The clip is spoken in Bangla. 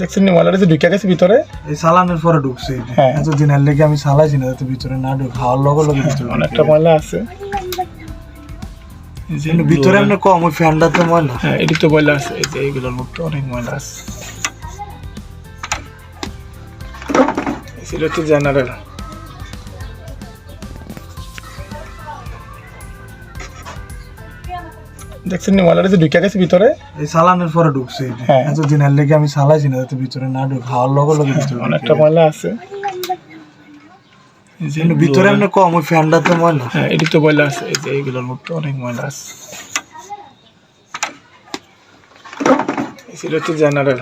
দেখছেন নি ময়লাটা যে ঢুকে গেছে ভিতরে? এই চালানোর পরে ঢুকছে। হ্যাঁ। এত দিনের লেগে আমি চালাইছি না যাতে ভিতরে না ঢুক খাওয়ার লগে লগে ভিতরে অনেকটা ময়লা আছে। ভিতরে এমনি কম ওই ফ্যানটাতে ময়লা। হ্যাঁ এটি তো ময়লা আছে এই যে এইগুলোর মধ্যে অনেক ময়লা আছে। এই ছিল হচ্ছে জেনারেল। দেখছেন নি মালারে যে ঢুকে গেছে ভিতরে? এই চালানোর পরে ঢুকছে। এত দিন আর লেগে আমি সালাইছি না যাতে ভিতরে না ঢুক খাওয়ার লগে লগে ভিতরে অনেকটা। ময়লা আছে। ভিতরে এমনি কম ওই ফ্যানটাতে ময়লা। হ্যাঁ এটি তো ময়লা আছে এই যে এইগুলোর মধ্যে অনেক ময়লা আছে। ছিল হচ্ছে জেনারেল